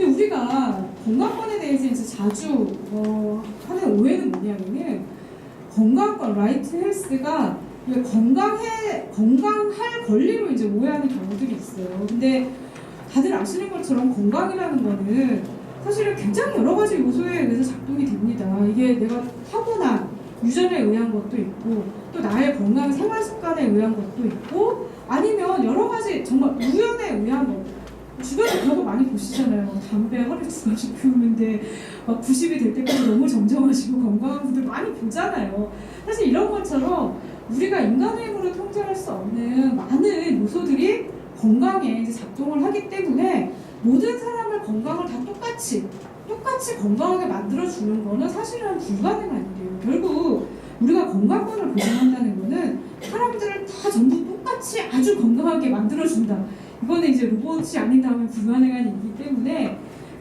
근데 우리가 건강권에 대해서 이제 자주 어, 하는 오해는 뭐냐면은 건강권, 라이트 헬스가 왜 건강해 건강할 권리로 이제 오해하는 경우들이 있어요. 근데 다들 아시는 것처럼 건강이라는 거는 사실은 굉장히 여러 가지 요소에 의해서 작동이 됩니다. 이게 내가 타고난 유전에 의한 것도 있고 또 나의 건강 생활 습관에 의한 것도 있고 아니면 여러 가지 정말 우연에 의한 것 주변에 그런 거 많이 보시잖아요. 담배 하루씩 마시고 피우는데 막 90이 될 때까지 너무 정정하시고 건강한 분들 많이 보잖아요. 사실 이런 것처럼 우리가 인간의 힘으로 통제할 수 없는 많은 요소들이 건강에 이제 작동을 하기 때문에 모든 사람을 건강을 다 똑같이 똑같이 건강하게 만들어 주는 거는 사실은 불가능한 일이에요. 결국 우리가 건강권을 보장한다는 거는 사람들을 다 전부 똑같이 아주 건강하게 만들어 준다. 이거는 이제 로봇이 아닌다면 불가능한 일이기 때문에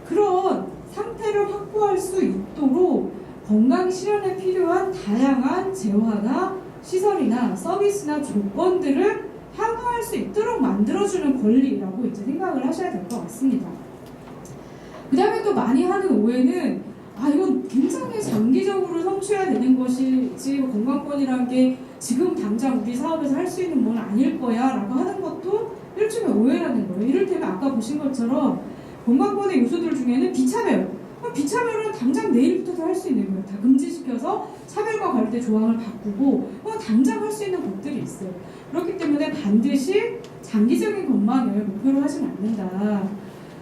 그런 상태를 확보할 수 있도록 건강 실현에 필요한 다양한 재화나 시설이나 서비스나 조건들을 향유할 수 있도록 만들어주는 권리라고 이제 생각을 하셔야 될 것 같습니다. 그 다음에 또 많이 하는 오해는 아 이건 굉장히 장기적으로 성취해야 되는 것이지 건강권이란 게 지금 당장 우리 사업에서 할 수 있는 건 아닐 거야 라고 하는 것도 일종의 오해라는 거예요. 이를테면 아까 보신 것처럼 건강권의 요소들 중에는 비차별. 비차별은 당장 내일부터도 할 수 있는 거예요. 다 금지시켜서 차별과 관련된 조항을 바꾸고 어, 당장 할 수 있는 것들이 있어요. 그렇기 때문에 반드시 장기적인 것만을 목표로 하진 않는다.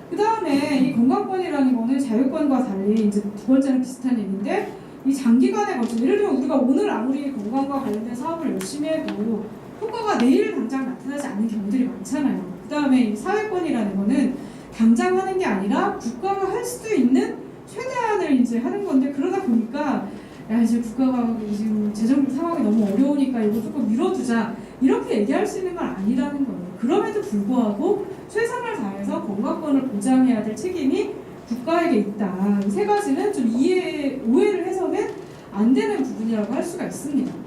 그 다음에 이 건강권이라는 거는 자유권과 달리 이제 두 번째는 비슷한 얘기인데 이 장기간에 걸쳐 예를 들면 우리가 오늘 아무리 건강과 관련된 사업을 열심히 해도 효과가 내일 당장 나타나지 않는 경우들이 많잖아요. 그 다음에 이 사회권이라는 거는 당장 하는 게 아니라 국가가 할 수도 있는 최대한을 이제 하는 건데 그러다 보니까 야 이제 국가가 지금 재정 상황이 너무 어려우니까 이거 조금 밀어두자 이렇게 얘기할 수 있는 건 아니라는 거예요. 그럼에도 불구하고 최선을 다해서 건강권을 보장해야 될 책임이 국가에게 있다. 이세 가지는 좀 이해 오해를 해서는 안 되는 부분이라고 할 수가 있습니다.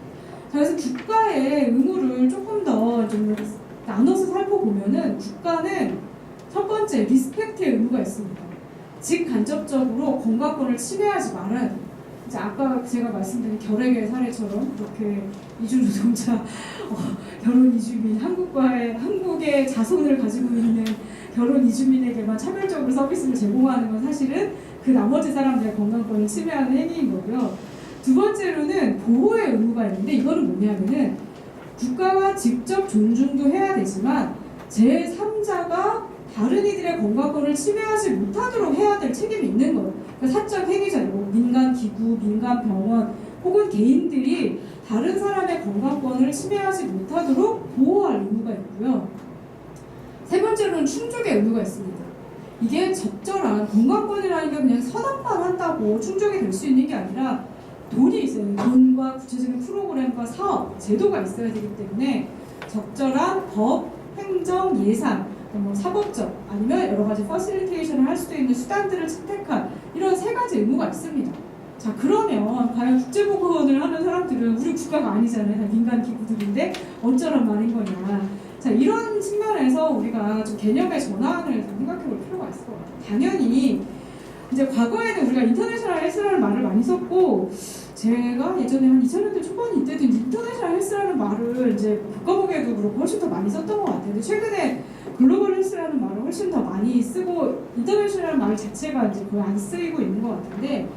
자, 그래서 국가의 의무를 조금 더 좀 나눠서 살펴보면은 국가는 첫 번째 리스펙트의 의무가 있습니다. 직간접적으로 건강권을 침해하지 말아야 돼요. 이제 아까 제가 말씀드린 결핵의 사례처럼 그렇게 이주노동자 어, 결혼 이주민 한국과의 한국의 자손을 가지고 있는 결혼 이주민에게만 차별적으로 서비스를 제공하는 건 사실은 그 나머지 사람들의 건강권을 침해하는 행위인 거고요. 두 번째로는 보호의 의무가 있는데 이거는 뭐냐면은 국가가 직접 존중도 해야 되지만 제3자가 다른 이들의 건강권을 침해하지 못하도록 해야 될 책임이 있는 거예요. 그러니까 사적 행위자, 뭐 민간 기구, 민간 병원 혹은 개인들이 다른 사람의 건강권을 침해하지 못하도록 보호할 의무가 있고요. 세 번째로는 충족의 의무가 있습니다. 이게 적절한 건강권이라는 게 그냥 선언만 한다고 충족이 될 수 있는 게 아니라 돈이 있어요. 돈과 구체적인 프로그램과 사업, 제도가 있어야 되기 때문에 적절한 법, 행정, 예산, 뭐 사법적 아니면 여러 가지 퍼실리테이션을 할 수도 있는 수단들을 채택한 이런 세 가지 의무가 있습니다. 자 그러면 과연 국제보건을 하는 사람들은 우리 국가가 아니잖아요. 다 민간 기구들인데 어쩌란 말인 거냐. 자 이런 측면에서 우리가 좀 개념의 전환을 좀 생각해 볼 필요가 있을 것 같아요. 당연히 이제 과거에는 우리가 인터내셔널 헬스라는 말을 많이 썼고 제가 예전에 한 2000년대 초반 이때도 인터내셔널 헬스라는 말을 이제 국가보게도 그렇고 훨씬 더 많이 썼던 것 같아요. 최근에 글로벌 헬스라는 말을 훨씬 더 많이 쓰고 인터내셔널 말 자체가 이제 거의 안 쓰이고 있는 것 같은데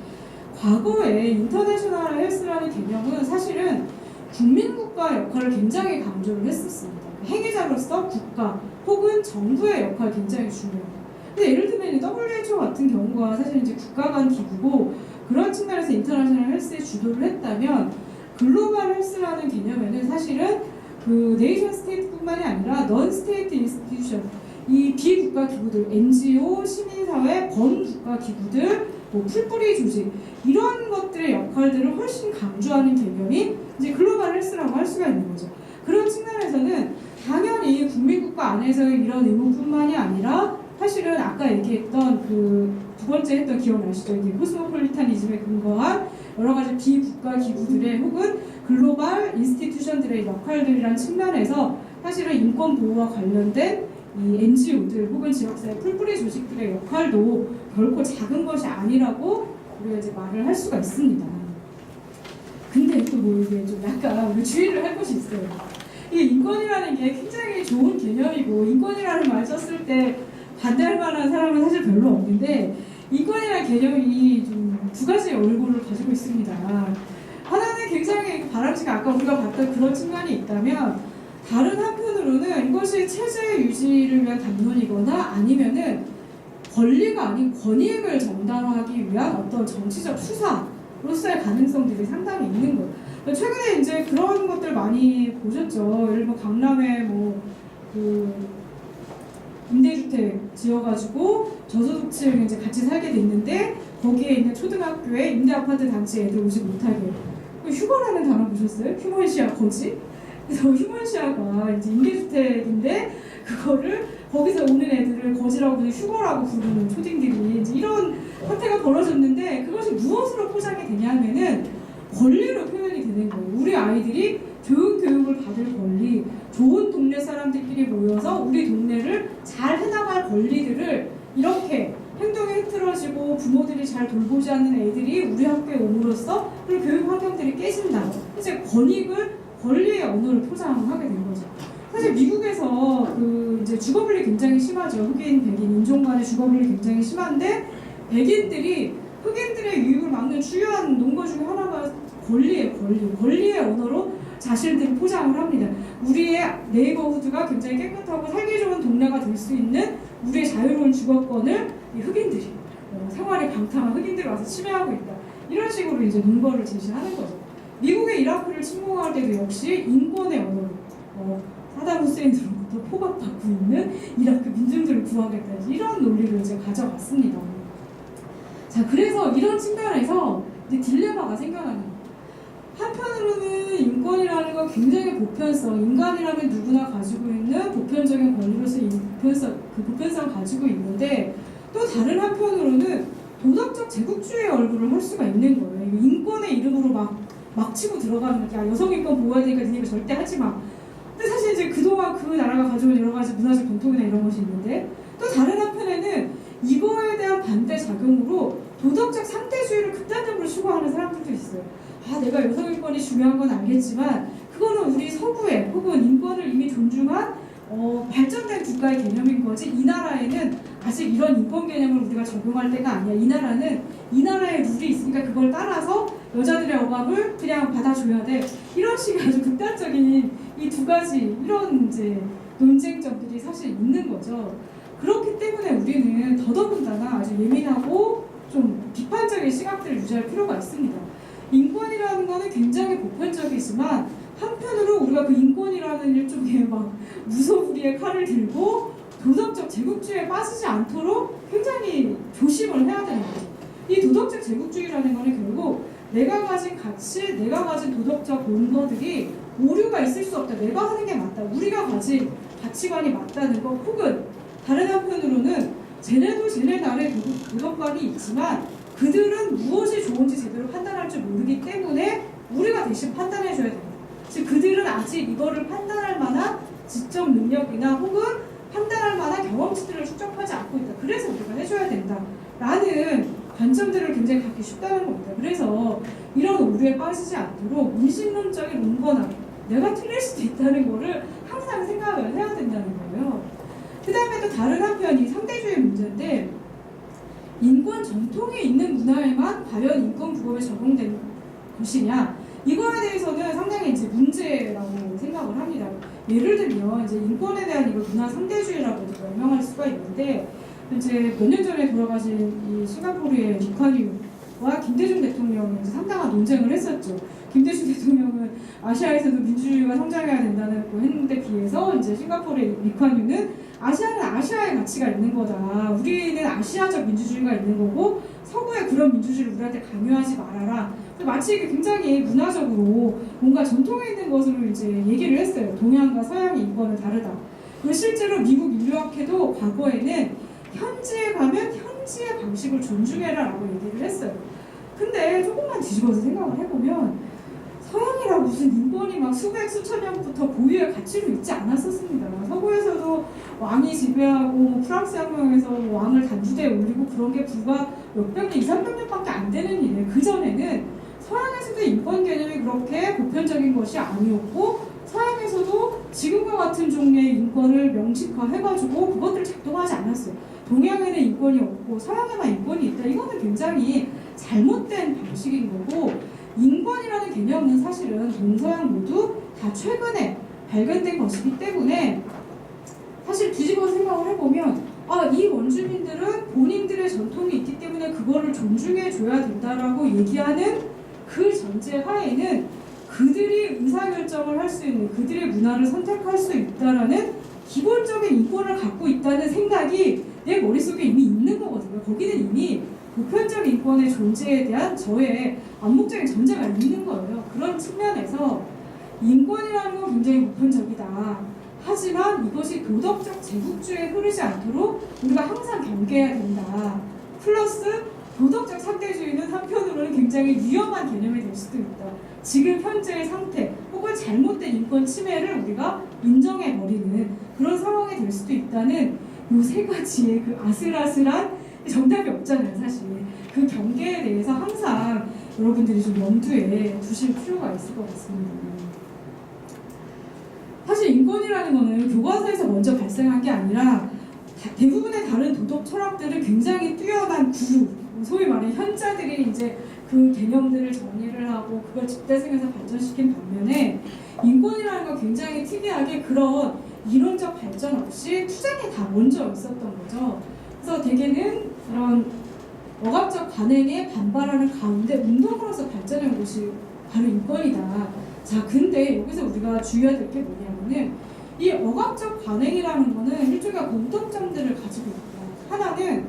과거에 인터내셔널 헬스라는 개념은 사실은 국민국가 역할을 굉장히 강조를 했었습니다. 행위자로서 국가 혹은 정부의 역할이 굉장히 중요해요. 근데 예를 들면 WHO 같은 경우가 사실 이제 국가 간 기구고 그런 측면에서 인터내셔널 헬스에 주도를 했다면 글로벌 헬스라는 개념에는 사실은 그 네이션 스테이트뿐만이 아니라 넌 스테이트 인스티튜션 이 비국가 기구들 NGO 시민사회 범국가 기구들 뭐 풀뿌리 조직 이런 것들의 역할들을 훨씬 강조하는 개념이 이제 글로벌 헬스라고 할 수가 있는 거죠. 그런 측면에서는 당연히 국민국가 안에서의 이런 의무뿐만이 아니라 사실은 아까 얘기했던 그 두 번째 했던 기억나시죠? 이게 코스모폴리타니즘에 근거한 여러 가지 비국가 기구들의 혹은 글로벌 인스티튜션들의 역할들이란 측면에서 사실은 인권 보호와 관련된 이 NGO들 혹은 지역사회 풀뿌리 조직들의 역할도 결코 작은 것이 아니라고 우리가 이제 말을 할 수가 있습니다. 근데 또 뭐 이게 좀 약간 우리 주의를 할 것이 있어요. 이 인권이라는 게 굉장히 좋은 개념이고 인권이라는 말 썼을 때 반대할 만한 사람은 사실 별로 없는데 인권이라는 개념이 좀 두 가지의 얼굴을 가지고 있습니다. 하나는 굉장히 바람직한 아까 우리가 봤던 그런 측면이 있다면 다른 한편으로는 이것이 체제 유지를 위한 담론이거나 아니면은 권리가 아닌 권익을 정당화하기 위한 어떤 정치적 수사로서의 가능성들이 상당히 있는 거예요. 최근에 이제 그런 것들 많이 보셨죠. 예를 들어 강남에 뭐그 임대주택 지어가지고 저소득층 이제 같이 살게 됐는데 거기에 있는 초등학교에 임대 아파트 단지에 애들 오지 못하게 그 휴거라는 단어 보셨어요? 휴먼시아 거지? 그래서 휴먼시아가 이제 임대주택인데 그거를 거기서 오는 애들을 거지라고 휴거라고 부르는 초딩들이 이제 이런 사태가 벌어졌는데 그것이 무엇으로 포장이 되냐면은 권리로 표현이 되는 거예요. 우리 아이들이 교육 교육을 받을 권리, 좋은 동네 사람들끼리 모여서 우리 동네를 잘 해나갈 권리들을 이렇게 행동이 흐트러지고 부모들이 잘 돌보지 않는 애들이 우리 학교에 옴으로써 그런 교육 환경들이 깨진다. 이제 권익을 권리의 언어를 포장하게 된 거죠. 사실 미국에서 그 이제 주거분리 굉장히 심하죠. 흑인, 백인, 인종 간의 주거분리 굉장히 심한데 백인들이 흑인들의 유익을 막는 주요한 논거 중에 하나가 권리의 권리, 권리의 언어로 자신들을 포장을 합니다. 우리의 네이버후드가 굉장히 깨끗하고 살기 좋은 동네가 될 수 있는 우리의 자유로운 주거권을 이 흑인들이 어, 생활이 방탕한 흑인들이 와서 침해하고 있다. 이런 식으로 이제 논거를 제시하는 거죠. 미국의 이라크를 침공할 때도 역시 인권의 언어로 어, 사담 후세인으로부터 포박받고 있는 이라크 민중들을 구하겠다 이런 논리를 이제 가져갔습니다. 자 그래서 이런 측면에서 딜레마가 생겨나는 거예요. 한편으로는 인권이라는 건 굉장히 보편성, 인간이라면 누구나 가지고 있는 보편적인 권리로서 이 보편성, 그 보편성을 가지고 있는데 또 다른 한편으로는 도덕적 제국주의의 얼굴을 할 수가 있는 거예요. 인권의 이름으로 막, 막 치고 들어가는 거. 야, 여성 인권 보호해야 되니까 니네가 절대 하지 마. 근데 사실 이제 그동안 그 나라가 가져온 여러 가지 문화적 전통이나 이런 것이 있는데 또 다른 한편에는 이거에 대한 반대 작용으로 도덕적 상대주의를 극단적으로 추구하는 사람들도 있어요. 아, 내가 여성 인권이 중요한 건 알겠지만 그거는 우리 서구의 혹은 인권을 이미 존중한 어, 발전된 국가의 개념인 거지 이 나라에는 아직 이런 인권 개념을 우리가 적용할 때가 아니야. 이 나라는 이 나라의 룰이 있으니까 그걸 따라서 여자들의 억압을 그냥 받아줘야 돼. 이런 식의 아주 극단적인 이 두 가지 이런 이제 논쟁점들이 사실 있는 거죠. 그렇기 때문에 우리는 더더군다나 아주 예민하고 좀 비판적인 시각들을 유지할 필요가 있습니다. 인권이라는 거는 굉장히 보편적이지만 한편으로 우리가 그 인권이라는 일종의 막 무소불위의 칼을 들고 도덕적 제국주의에 빠지지 않도록 굉장히 조심을 해야 되는 거죠. 이 도덕적 제국주의라는 거는 결국 내가 가진 가치, 내가 가진 도덕적 논거들이 오류가 있을 수 없다. 내가 하는 게 맞다. 우리가 가진 가치관이 맞다는 것 혹은 다른 한편으로는 쟤네도 쟤네 나라의 도덕- 도덕관이 있지만 그들은 무엇이 좋은지 제대로 판단할 줄 모르기 때문에 우리가 대신 판단해 줘야 됩니다. 즉 그들은 아직 이거를 판단할 만한 지적 능력이나 혹은 판단할 만한 경험치들을 축적하지 않고 있다. 그래서 우리가 해줘야 된다 라는 관점들을 굉장히 갖기 쉽다는 겁니다. 그래서 이런 오류에 빠지지 않도록 인신론적인 논거나 내가 틀릴 수도 있다는 거를 항상 생각을 해야 된다는 거예요. 그 다음에 또 다른 한편이 상대주의 문제인데 인권 전통에 있는 문화에만 과연 인권 부범에 적용된 것이냐 대해서는 상당히 이제 문제라고 생각을 합니다. 예를 들면 이제 인권에 대한 이걸 문화 상대주의라고도 설명할 수가 있는데 이제 몇 년 전에 돌아가신 이 싱가포르의 리카뉴와 김대중 대통령이 상당한 논쟁을 했었죠. 김대중 대통령은 아시아에서도 민주주의가 성장해야 된다는 거 했는데 비해서 이제 싱가포르의 리카뉴는 아시아는 아시아의 가치가 있는 거다. 우리는 아시아적 민주주의가 있는 거고 서구의 그런 민주주의를 우리한테 강요하지 말아라. 마치 이게 굉장히 문화적으로 뭔가 전통에 있는 것으로 이제 얘기를 했어요. 동양과 서양의 인권은 다르다. 그리고 실제로 미국 인류학회도 과거에는 현지에 가면 현지의 방식을 존중해라라고 얘기를 했어요. 근데 조금만 뒤집어서 생각을 해보면 서양이라고 무슨 인권이 막 수백 수천 년부터 고유의 가치로 있지 않았었습니다. 서구에서도 왕이 지배하고 뭐 프랑스 혁명에서 왕을 단두대에 올리고 그런 게 불과 몇백 년, 2, 300년밖에 안 되는 일이에요. 그 전에는 서양에서도 인권 개념이 그렇게 보편적인 것이 아니었고 서양에서도 지금과 같은 종류의 인권을 명칭화해가지고 그것들을 작동하지 않았어요. 동양에는 인권이 없고 서양에만 인권이 있다. 이거는 굉장히 잘못된 방식인 거고 인권이라는 개념은 사실은 동서양 모두 다 최근에 발견된 것이기 때문에 사실 뒤집어 생각을 해보면 아, 이 원주민들은 본인들의 전통이 있기 때문에 그거를 존중해 줘야 된다라고 얘기하는 그 전제 하에는 그들이 의사결정을 할 수 있는 그들의 문화를 선택할 수 있다라는 기본적인 인권을 갖고 있다는 생각이 내 머릿속에 이미 있는 거거든요. 거기는 이미 보편적 인권의 존재에 대한 저의 암묵적인 전제가 있는 거예요. 그런 측면에서 인권이라는 건 굉장히 보편적이다. 하지만 이것이 도덕적 제국주의에 흐르지 않도록 우리가 항상 경계해야 된다. 플러스 도덕적 상대주의는 한편으로는 굉장히 위험한 개념이 될 수도 있다. 지금 현재의 상태 혹은 잘못된 인권 침해를 우리가 인정해 버리는 그런 상황이 될 수도 있다는 이 세 가지의 그 아슬아슬한 정답이 없잖아요, 사실. 그 경계에 대해서 항상 여러분들이 좀 염두에 두실 필요가 있을 것 같습니다. 사실 인권이라는 거는 교과서에서 먼저 발생한 게 아니라 다- 대부분의 다른 도덕 철학들은 굉장히 뛰어난 구루, 소위 말해 현자들이 이제 그 개념들을 정리를 하고 그걸 집대생에서 발전시킨 반면에 인권이라는 건 굉장히 특이하게 그런 이론적 발전 없이 투쟁이 다 먼저 있었던 거죠. 그래서 대개는 이런 억압적 관행에 반발하는 가운데 운동으로서 발전한 곳이 바로 인권이다. 자, 근데 여기서 우리가 주의해야 될 게 뭐냐면은 이 억압적 관행이라는 거는 일종의 공통점들을 가지고 있다. 하나는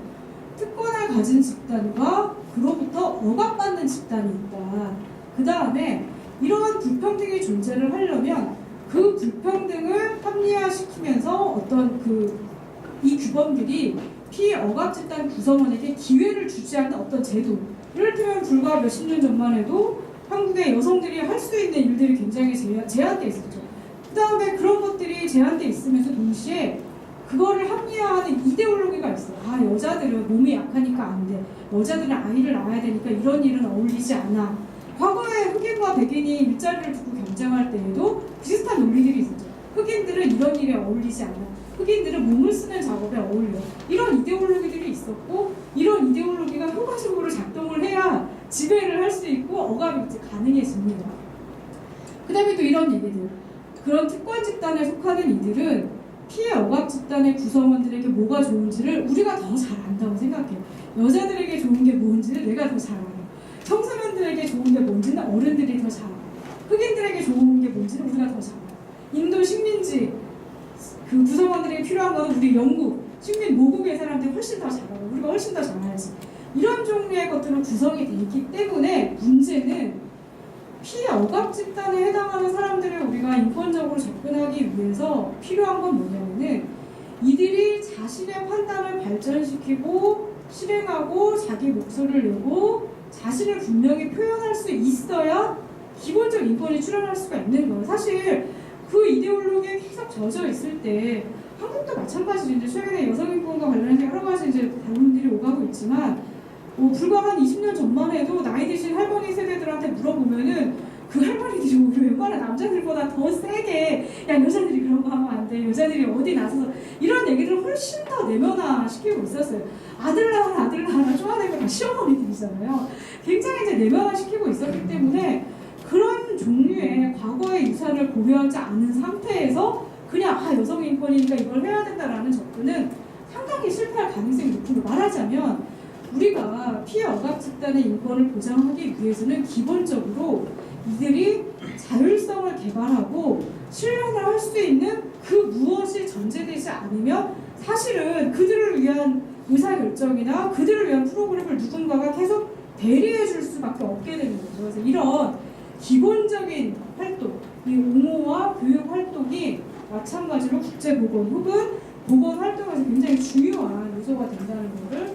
특권을 가진 집단과 그로부터 억압받는 집단이 있다. 그 다음에 이러한 불평등의 존재를 하려면 그 불평등을 합리화시키면서 어떤 그 이 규범들이 피억압 집단 구성원에게 기회를 주지 않는 어떤 제도. 이를테면 불과 몇십 년 전만 해도 한국의 여성들이 할 수 있는 일들이 굉장히 제한, 제한 돼 있었죠. 그 다음에 그런 것들이 제한돼 있으면서 동시에 그거를 합리화하는 이데올로기가 있어요. 아, 여자들은 몸이 약하니까 안 돼. 여자들은 아이를 낳아야 되니까 이런 일은 어울리지 않아. 과거에 흑인과 백인이 일자리를 두고 경쟁할 때에도 비슷한 논리들이 있었죠. 흑인들은 이런 일에 어울리지 않아. 흑인들은 몸을 쓰는 작업에 어울려. 이런 이데올로기들이 있었고, 이런 이데올로기가 효과적으로 작동을 해야 지배를 할 수 있고, 억압이 이제 가능해집니다. 그 다음에 또 이런 얘기들. 그런 특권 집단에 속하는 이들은 피해 억압 집단의 구성원들에게 뭐가 좋은지를 우리가 더 잘 안다고 생각해요. 여자들에게 좋은 게 뭔지를 내가 더 잘 알아요. 청소년들에게 좋은 게 뭔지는 어른들이 더 잘 알아요. 흑인들에게 좋은 게 뭔지는 우리가 더 잘 알아요. 인도 식민지 그 구성원들이 필요한 거는 우리 영국 식민 모국의 사람들이 훨씬 더잘 알아요. 우리가 훨씬 더잘 알지. 이런 종류의 것들은 구성이 되어 있기 때문에 문제는 피해 억압 집단에 해당하는 사람들을 우리가 인권적으로 접근하기 위해서 필요한 건 뭐냐면은 이들이 자신의 판단을 발전시키고 실행하고 자기 목소리를 내고 자신을 분명히 표현할 수 있어야 기본적 인권이 출현할 수가 있는 거예요. 사실 그 이데올로기에 계속 젖어 있을 때 한국도 마찬가지죠. 이제 최근에 여성 인권과 관련해서 여러 가지 이제 다룬들이 오가고 있지만 뭐 불과 한 20년 전만 해도 나이 드신 할머니 세대들한테 물어보면은 그 할머니들이 오히려 웬만한 남자들보다 더 세게 야 여자들이 그런 거 하면 안 돼. 여자들이 어디 나서서 이런 얘기를 훨씬 더 내면화 시키고 있었어요. 아들 낳아 아들 낳아 쪼아내고 다 시어머니들이잖아요. 굉장히 이제 내면화 시키고 있었기 때문에 그런 종류의 과거의 유산을 고려하지 않은 상태에서 그냥 아 여성 인권이니까 이걸 해야 된다라는 접근은 상당히 실패할 가능성이 높은 거 말하자면 우리가 피해 억압 집단의 인권을 보장하기 위해서는 기본적으로 이들이 자율성을 개발하고 실현을 할 수 있는 그 무엇이 전제되지 않으면 사실은 그들을 위한 의사결정이나 그들을 위한 프로그램을 누군가가 계속 대리해 줄 수밖에 없게 되는 거죠. 그래서 이런 기본적인 활동, 이 옹호와 교육 활동이 마찬가지로 국제보건 혹은 보건 활동에서 굉장히 중요한 요소가 된다는 것을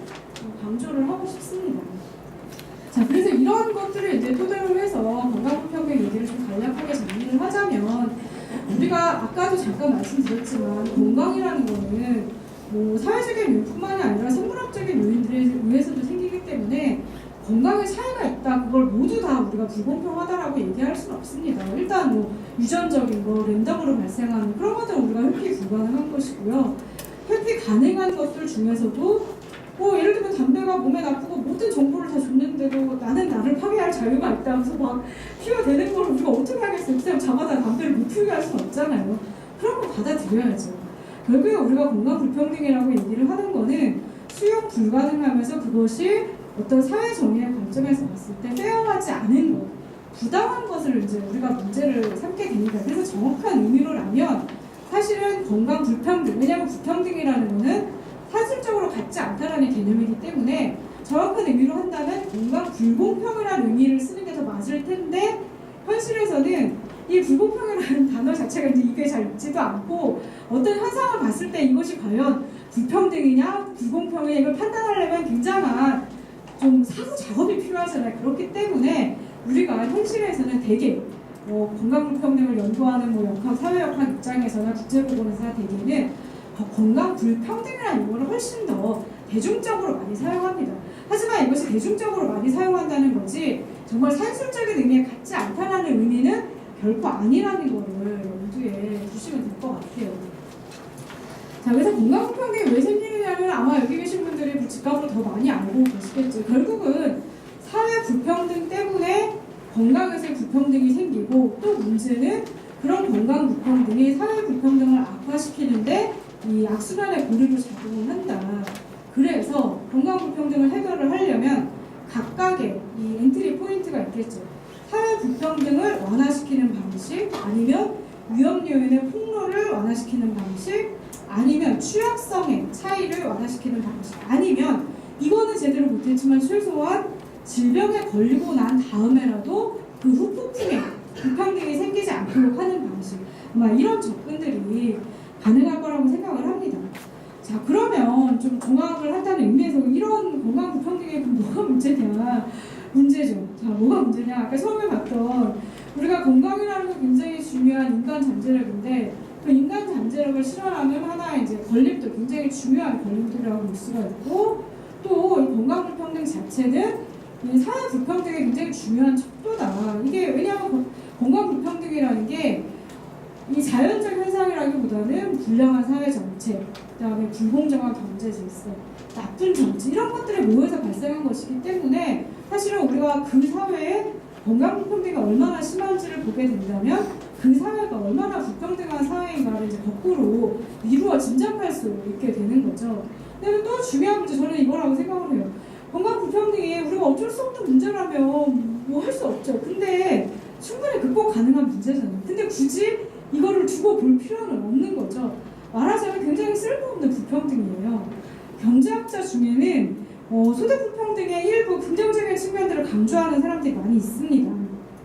강조를 하고 싶습니다. 자, 그래서 이런 것들을 이제 토대로 해서 건강보편의 얘기를 좀 간략하게 정리 얘기를 하자면 우리가 아까도 잠깐 말씀드렸지만 건강이라는 거는 뭐 사회적인 요인뿐만이 아니라 생물학적인 요인들에 의해서도 생기기 때문에 건강에 차이가 있다 그걸 모두 다 우리가 불공평하다라고 얘기할 수는 없습니다. 일단 뭐 유전적인 거 랜덤으로 발생하는 그런 것들은 우리가 회피 불가능한 것이고요. 회피 가능한 것들 중에서도 뭐 예를 들면 담배가 몸에 나쁘고 모든 정보를 다 줬는데도 나는 나를 파괴할 자유가 있다 하면서 막 피워대는 걸 우리가 어떻게 하겠어요? 그냥 자마다 담배를 못 피우게 할 수는 없잖아요. 그런 거 받아들여야죠. 결국에 우리가 건강 불평등이라고 얘기를 하는 거는 수용 불가능하면서 그것이 어떤 사회 정의의 관점에서 봤을 때 페어하지 않은 것, 부당한 것을 이제 우리가 문제를 삼게 됩니다. 그래서 정확한 의미로라면 사실은 건강 불평등, 왜냐하면 불평등이라는 거는 사실적으로 같지 않다라는 개념이기 때문에 정확한 의미로 한다면 건강 불공평이라는 의미를 쓰는 게 더 맞을 텐데 현실에서는 이 불공평이라는 단어 자체가 이제 입에 잘 있지도 않고 어떤 현상을 봤을 때 이것이 과연 불평등이냐 불공평이냐 이걸 판단하려면 굉장한 좀 사후 작업이 필요하잖아요. 그렇기 때문에 우리가 현실에서는 대개 어, 건강 불평등을 연구하는 뭐 역학 사회 역학 입장에서나 국제보건에서나 대개는 어, 건강 불평등이라는 용어를 훨씬 더 대중적으로 많이 사용합니다. 하지만 이것이 대중적으로 많이 사용한다는 거지 정말 산술적인 의미에 같지 않다라는 의미는 결코 아니라는 거를 염두에 두시면 될 것 같아요. 자, 그래서 건강 불평등이 왜 생기느냐면 아마 여기 계신 분들이 직감으로 더 많이 알고 계시겠죠. 결국은 사회 불평등 때문에 건강에서 불평등이 생기고 또 문제는 그런 건강 불평등이 사회 불평등을 악화시키는데 이 악순환의 고리로 작용을 한다. 그래서 건강 불평등을 해결을 하려면 각각의 이 엔트리 포인트가 있겠죠. 사회 불평등을 완화시키는 방식, 아니면 위험 요인의 폭로를 완화시키는 방식, 아니면 취약성의 차이를 완화시키는 방식, 아니면 이거는 제대로 못했지만 최소한 질병에 걸리고 난 다음에라도 그 후폭풍에 불평등이 생기지 않도록 하는 방식, 아마 이런 접근들이 가능할 거라고 생각을 합니다. 자 그러면 좀 종합을 한다는 의미에서 이런 건강 불평등에 그럼 뭐가 문제냐 문제죠. 자 뭐가 문제냐 아까 처음에 봤던 우리가 건강이라는 게 굉장히 중요한 인간 잠재력인데 그 인간 잠재력을 실현하는 하나의 이제 건립도 굉장히 중요한 건립도라고 볼 수가 있고 또이 건강 불평등 자체는 이 사회 불평등의 굉장히 중요한 척도다. 이게 왜냐하면 건- 건강 불평등이라는 게 이 자연적 현상이라기보다는 불량한 사회 정책, 그다음에 불공정한 경제 질서, 나쁜 정치 이런 것들이 모여서 발생한 것이기 때문에 사실은 우리가 그 사회에 건강 불평등이 얼마나 심한지를 보게 된다면 그 사회가 얼마나 불평등한 사회인가를 이제 거꾸로 미루어 짐작할 수 있게 되는 거죠. 근데 또 중요한 문제 저는 이거라고 생각을 해요. 건강 불평등이 우리가 어쩔 수 없는 문제라면 뭐 할 수 없죠. 근데 충분히 극복 가능한 문제잖아요. 근데 굳이 이거를 두고 볼 필요는 없는 거죠. 말하자면 굉장히 쓸모없는 불평등이에요. 경제학자 중에는 어, 소득 불평등의 일부 긍정적인 측면들을 강조하는 사람들이 많이 있습니다.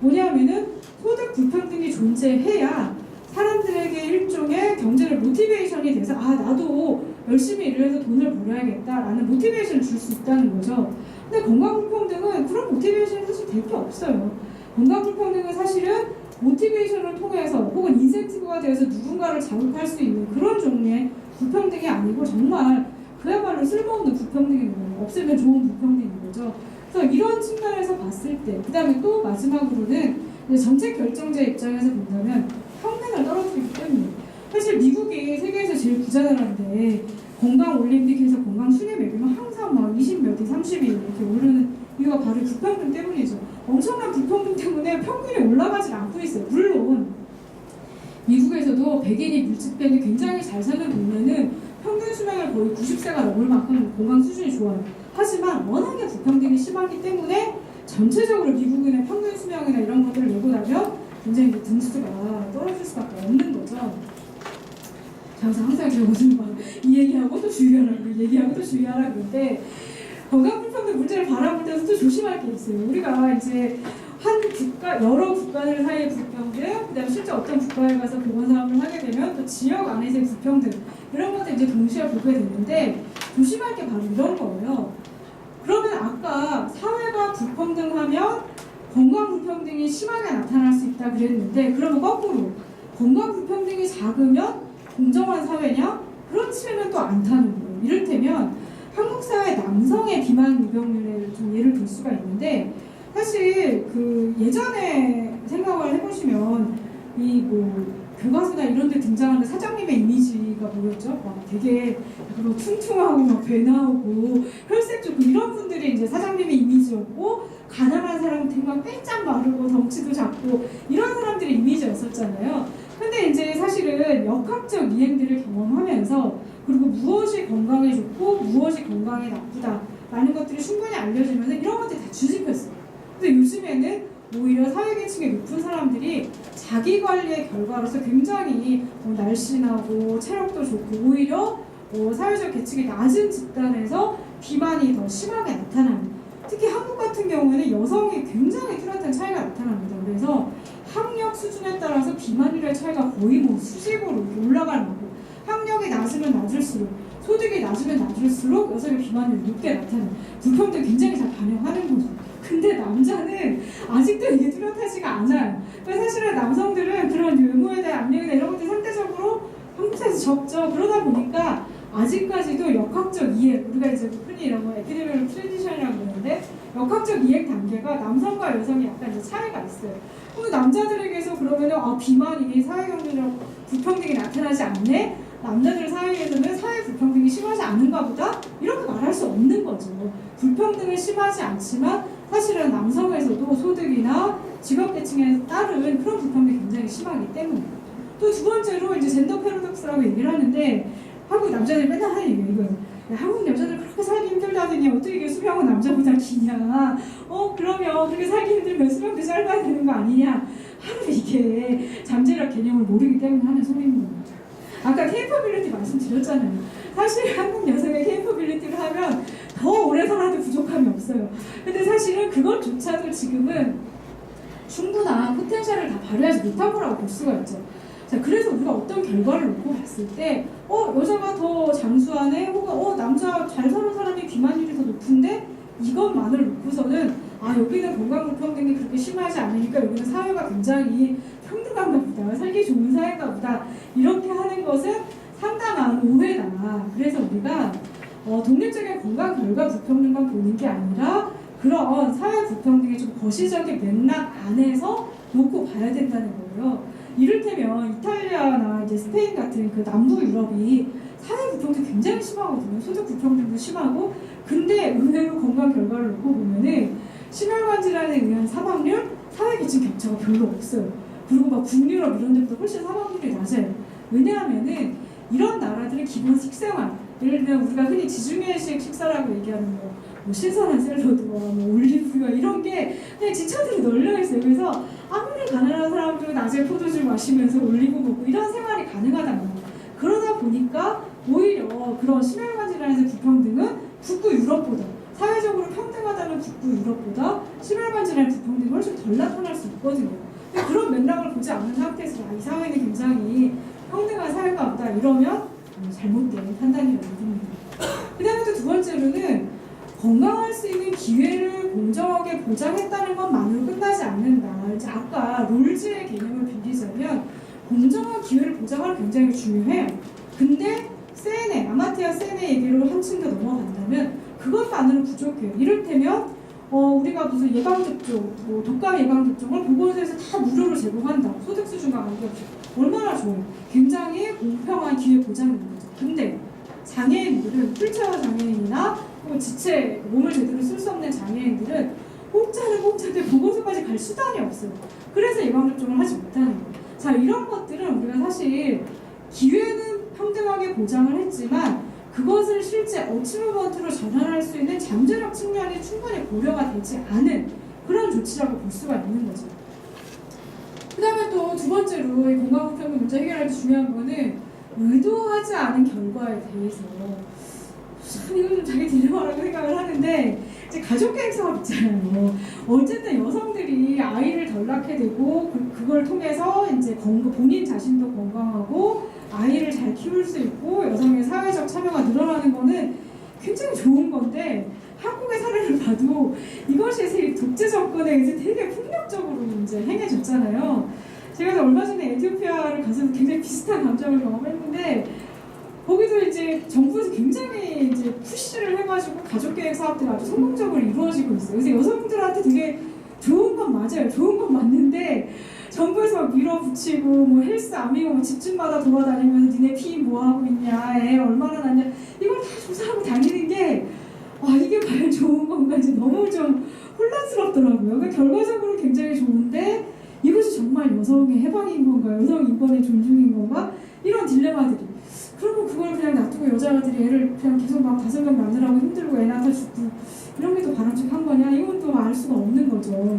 뭐냐면은 소득 불평등이 존재해야 사람들에게 일종의 경제를 모티베이션이 돼서 아 나도 열심히 일을 해서 돈을 벌어야겠다라는 모티베이션을 줄 수 있다는 거죠. 근데 건강 불평등은 그런 모티베이션이 사실 될 게 없어요. 건강 불평등은 사실은 모티베이션을 통해서 혹은 인센티브가 되어서 누군가를 자극할 수 있는 그런 종류의 불평등이 아니고 정말 그야말로 쓸모없는 불평등인 거예요. 없으면 좋은 불평등인 거죠. 그래서 이런 측면에서 봤을 때, 그 다음에 또 마지막으로는 이제 정책 결정자 입장에서 본다면 평등을 떨어뜨리기 때문에 사실 미국이 세계에서 제일 부자 나라인데 건강 올림픽에서 건강 순위 매기면 항상 막 20몇 위, 30위 이렇게 오르는 이유가 바로 불평등 때문이죠. 엄청난 불평등 때문에 평균이 올라가지 않고 있어요. 물론 미국에서도 백인이 밀집되는 굉장히 잘 사는 동네는 평균 수명을 거의 90세가 넘을 만큼 건강 수준이 좋아요. 하지만 워낙에 불평등이 심하기 때문에 전체적으로 미국인의 평균 수명이나 이런 것들을 내고 나면 굉장히 이제 등수가 떨어질 수밖에 없는 거죠. 자, 그래서 항상 제가 무슨 막이 얘기하고 또 주의하라고 이 얘기하고 또 주의하라고 그러는데 건강 불평등 문제를 바라볼 때도 또 조심할 게 있어요. 우리가 이제 한 국가 여러 국가들 사이의 불평등, 그다음에 실제 어떤 국가에 가서 보건 사업을 하게 되면 또 지역 안에서의 불평등 이런 것들 이제 동시에 보게 되는데 조심할 게 바로 이런 거예요. 그러면 아까 불평등하면 건강 불평등이 심하게 나타날 수 있다 그랬는데 그러면 거꾸로 건강 불평등이 작으면 공정한 사회냐? 그렇지는 또 않다는 거예요. 이를테면 한국 사회 남성의 비만 유병률을 좀 예를 들 수가 있는데 사실 그 예전에 생각을 해보시면 이 뭐 교과서나 이런 데 등장하는 사장님의 이미지가 뭐였죠? 막 되게 뭐 퉁퉁하고 막 배 나오고 혈색 좋고 이런 분들이 이제 사장님의 이미지였고 가난한 사람한테만 빼짝 마르고 덩치도 작고 이런 사람들의 이미지였었잖아요. 근데 이제 사실은 역학적 이행들을 경험하면서 그리고 무엇이 건강에 좋고 무엇이 건강에 나쁘다 라는 것들이 충분히 알려지면서 이런 것들이 다 뒤집혔어요. 근데 요즘에는 오히려 사회계층의 높은 사람들이 자기 관리의 결과로서 굉장히 어, 날씬하고 체력도 좋고 오히려 어, 사회적 계층이 낮은 집단에서 비만이 더 심하게 나타나는 특히 한국 같은 경우에는 여성이 굉장히 뚜렷한 차이가 나타납니다. 그래서 학력 수준에 따라서 비만율의 차이가 거의 뭐 수직으로 올라가는 거고 학력이 낮으면 낮을수록 소득이 낮으면 낮을수록 여성의 비만율이 높게 나타나는 불평등 굉장히 잘 반영하는 거죠. 근데 남자는 아직도 이게 뚜렷하지가 않아요. 그래서 사실은 남성들은 그런 외모에 대한 압력이나 이런 것들이 상대적으로 한국 사회에서 적죠. 그러다 보니까 아직까지도 역학적 이해, 우리가 이제 흔히 이런 거 에피데미얼 트랜지션이라고 그러는데 역학적 이해 단계가 남성과 여성이 약간 이제 차이가 있어요. 근데 남자들에게서 그러면은 아 비만이 사회 경제적 불평등이 나타나지 않네. 남자들 사이에서는 사회 불평등이 심하지 않은가 보다 이렇게 말할 수 없는 거죠. 불평등은 심하지 않지만 사실은 남성에서도 소득이나 직업 계층에 따른 그런 불평등이 굉장히 심하기 때문에 또 두 번째로 이제 젠더 패러독스라고 얘기를 하는데 한국 남자들이 맨날 하는 얘기예요 이거예요. 야, 한국 여자들 그렇게 살기 힘들다더니 어떻게 이게 수명은 남자보다 기냐? 어 그러면 그렇게 살기 힘들면 수명도 짧아야 되는 거 아니냐? 하루 이게 잠재력 개념을 모르기 때문에 하는 소리인 겁니다. 아까 케이퍼빌리티 말씀드렸잖아요. 사실 한국 여성의 케이퍼빌리티를 하면 더 오래 살아도 부족함이 없어요. 근데 사실은 그것조차도 지금은 충분한 포텐셜을 다 발휘하지 못한 거라고 볼 수가 있죠 자, 그래서 우리가 어떤 결과를 놓고 봤을 때, 어, 여자가 더 장수하네? 혹은, 어, 남자 잘 사는 사람이 비만율이 더 높은데? 이것만을 놓고서는, 아, 여기는 건강 불평등이 그렇게 심하지 않으니까 여기는 사회가 굉장히 평등한가 보다. 살기 좋은 사회인가 보다. 이렇게 하는 것은 상당한 오해다. 그래서 우리가, 어, 독립적인 건강 결과 불평등만 보는 게 아니라, 그런 사회 불평등의 좀 거시적인 맥락 안에서 놓고 봐야 된다는 거예요. 이를테면 이탈리아나 이제 스페인 같은 그 남부 유럽이 사회 불평등 굉장히 심하거든요. 소득 불평등도 심하고, 근데 의외로 건강 결과를 놓고 보면은 심혈관 질환에 의한 사망률, 사회 계층 격차가 별로 없어요. 그리고 막 북유럽 이런 데보다 훨씬 사망률이 낮아요. 왜냐하면은 이런 나라들의 기본 식생활, 예를 들면 우리가 흔히 지중해식 식사라고 얘기하는 뭐, 뭐 신선한 샐러드와 뭐 올리브유와 이런 게 그냥 지천들이 널려 있어요. 그래서 아무리 가난한 사람도 낮에 포도주 마시면서 올리고 먹고 이런 생활이 가능하단 말이에요. 그러다 보니까 오히려 그런 심혈관 질환에서 불평등은 북부 유럽보다 사회적으로 평등하다는 북부 유럽보다 심혈관 질환 불평등이 훨씬 덜 나타날 수 있거든요. 그런 맥락을 보지 않는 상태에서 아, 이 사회는 굉장히 평등한 사회가 보다 이러면 음, 잘못된 판단이라고 봅니다. 그 다음에 또 두 번째로는 건강할 수 있는 기회를 공정하게 보장했다는 것만으로 끝나지 않는다. 이제 아까 롤즈의 개념을 빌리자면 공정한 기회를 보장하는 굉장히 중요해요. 근데 세네, 아마티아 세네 얘기로 한층 더 넘어간다면 그것만으로는 부족해요. 이를테면 어, 우리가 무슨 예방접종, 뭐 독감 예방접종을 보건소에서 다 무료로 제공한다. 소득 수준과 관계없이. 얼마나 좋아요. 굉장히 공평한 기회 보장인 거죠. 근데 장애인들은 풀체어 장애인이나 지체 몸을 제대로 쓸 수 없는 장애인들은 공짜는 공짜인데 보건소까지 갈 수단이 없어요. 그래서 예방접종을 하지 못하는 거예요. 자 이런 것들은 우리가 사실 기회는 평등하게 보장을 했지만 그것을 실제 어치브먼트로 전환할 수 있는 잠재력 측면이 충분히 고려가 되지 않은 그런 조치라고 볼 수가 있는 거죠. 그 다음에 또 두 번째로 이 건강불평등 문제 해결할 때 중요한 거는 의도하지 않은 결과에 대해서 참 이건 좀 자기 딜레마라고 생각을 하는데 이제 가족계획 사업 있잖아요. 어쨌든 여성들이 아이를 덜 낳게 되고 그, 그걸 통해서 이제 건강, 본인 자신도 건강하고 아이를 잘 키울 수 있고 여성의 사회적 참여가 늘어나는 거는 굉장히 좋은 건데 한국의 사례를 봐도 이것이 세- 독재 정권에 이제 되게 폭력적으로 이제 행해졌잖아요. 제가 얼마 전에 에티오피아를 가서 굉장히 비슷한 감정을 경험했는데 거기도 이제 정부에서 굉장히 이제 푸시를 해가지고 가족계획 사업들이 아주 성공적으로 이루어지고 있어요. 그래서 여성들한테 되게 좋은 건 맞아요. 좋은 건 맞는데 정부에서 막 밀어붙이고 뭐 헬스 아미고 뭐 집집마다 돌아다니면서 니네 피 뭐 하고 있냐, 애 얼마나 낳냐 이걸 다 조사하고 다니는 게와 이게 과연 좋은 건가 이제 너무 좀 혼란스럽더라고요. 그러니까 결과적으로 굉장히 좋은데 이것이 정말 여성의 해방인 건가, 여성 인권의 존중인 건가 이런 딜레마들이. 그러면 그걸 그냥 놔두고 여자들이 애를 그냥 계속 막 다섯 명 낳느라고 힘들고 애 낳다 죽고 이런 게 또 바람직한 거냐? 이건 또 알 수가 없는 거죠.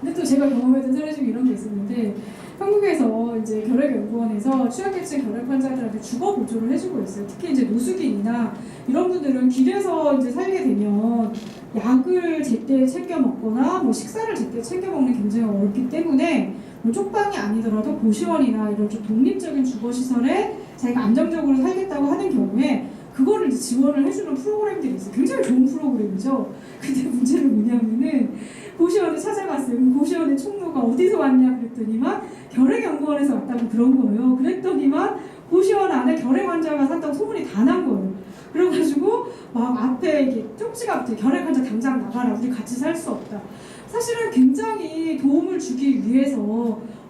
근데 또 제가 경험했던 사례 중에 이런 게 있었는데 한국에서 이제 결핵연구원에서 취약계층 결핵 환자들한테 주거 보조를 해주고 있어요. 특히 이제 노숙인이나 이런 분들은 길에서 이제 살게 되면 약을 제때 챙겨 먹거나 뭐 식사를 제때 챙겨 먹는 게 굉장히 어렵기 때문에 뭐 쪽방이 아니더라도 고시원이나 이런 좀 독립적인 주거 시설에 자기가 안정적으로 살겠다고 하는 경우에 그거를 지원을 해주는 프로그램들이 있어요. 굉장히 좋은 프로그램이죠. 근데 문제는 뭐냐면은 고시원에 찾아갔어요. 고시원의 총무가 어디서 왔냐 그랬더니만 결핵연구원에서 왔다고 그런 거예요. 그랬더니만 고시원 안에 결핵 환자가 산다고 소문이 다 난 거예요. 그래가지고 막 앞에 이게 쪽지가 붙어요. 결핵 환자 당장 나가라. 우리 같이 살 수 없다. 사실은 굉장히 도움을 주기 위해서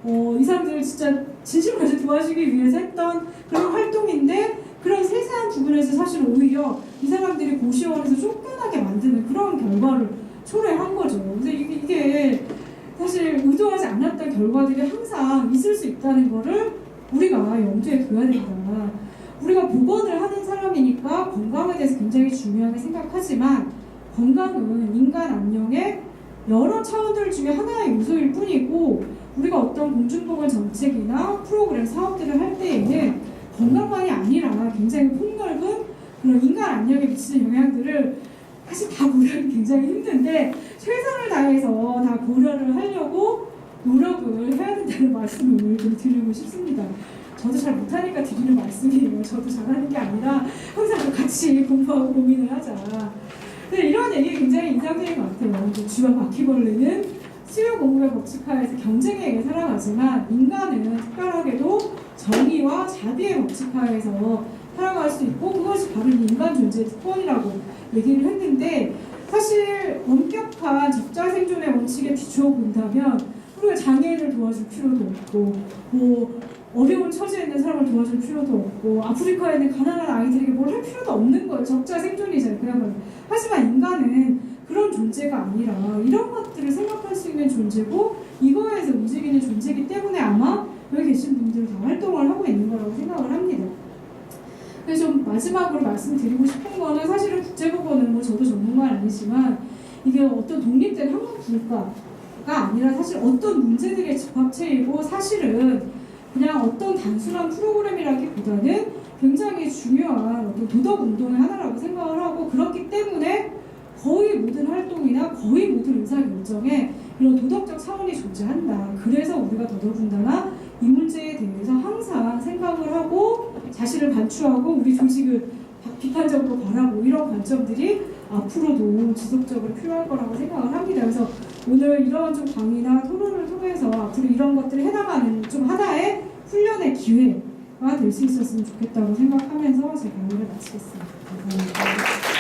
어, 이 사람들을 진짜 진심으로 가지고 도와주기 위해서 했던 그런 활동인데 그런 세세한 부분에서 사실 오히려 이 사람들이 고시원에서 쫓겨나게 만드는 그런 결과를 초래한 거죠. 이게, 이게 사실 의도하지 않았던 결과들이 항상 있을 수 있다는 거를 우리가 염두에 둬야 된다. 우리가 보건을 하는 사람이니까 건강에 대해서 굉장히 중요하게 생각하지만 건강은 인간 안녕의 여러 차원들 중에 하나의 요소일 뿐이고 우리가 어떤 공중보건 정책이나 프로그램 사업들을 할 때에는 건강만이 아니라 굉장히 폭넓은 그런 인간 안녕에 미치는 영향들을 사실 다 고려하기 굉장히 힘든데 최선을 다해서 다 고려를 하려고 노력을 해야 된다는 말씀을 좀 드리고 싶습니다. 저도 잘 못하니까 드리는 말씀이에요. 저도 잘하는 게 아니라 항상 같이 공부하고 고민을 하자. 근데 이런 얘기 굉장히 인상적인 것 같아요. 쥐와 바퀴벌레는 수요 공급의 법칙하에서 경쟁에 살아가지만 인간은 특별하게도 정의와 자비의 법칙하에서 살아갈 수 있고 그것이 바로 이 인간 존재의 특권이라고 얘기를 했는데 사실 엄격한 적자 생존의 원칙에 비추어 본다면 우리가 장애인을 도와줄 필요도 없고 뭐 어려운 처지에 있는 사람을 도와줄 필요도 없고 아프리카에 있는 가난한 아이들에게 뭘 할 필요도 없는 거예요. 적자 생존이잖아요. 그야말로. 하지만 인간은 그런 존재가 아니라 이런 것들을 생각할 수 있는 존재고 이거에서 움직이는 존재이기 때문에 아마 여기 계신 분들 다 활동을 하고 있는 거라고 생각을 합니다. 그래서 좀 마지막으로 말씀드리고 싶은 거는 사실은 국제보건은 뭐 저도 전문가는 아니지만 이게 어떤 독립된 한국 국가가 아니라 사실 어떤 문제들의 집합체이고 사실은 그냥 어떤 단순한 프로그램이라기보다는 굉장히 중요한 어떤 도덕 운동의 하나라고 생각을 하고 그렇기 때문에 거의 모든 활동이나 거의 모든 의사결정에 이런 도덕적 차원이 존재한다. 그래서 우리가 더더군다나 이 문제에 대해서 항상 생각을 하고 자신을 반추하고 우리 조직을 비판적으로 바라고 이런 관점들이 앞으로도 지속적으로 필요할 거라고 생각을 합니다. 그래서 오늘 이런 좀 강의나 토론을 통해서 앞으로 이런 것들을 해나가는 좀 하나의 훈련의 기회가 될 수 있었으면 좋겠다고 생각하면서 제 강의를 마치겠습니다. 감사합니다.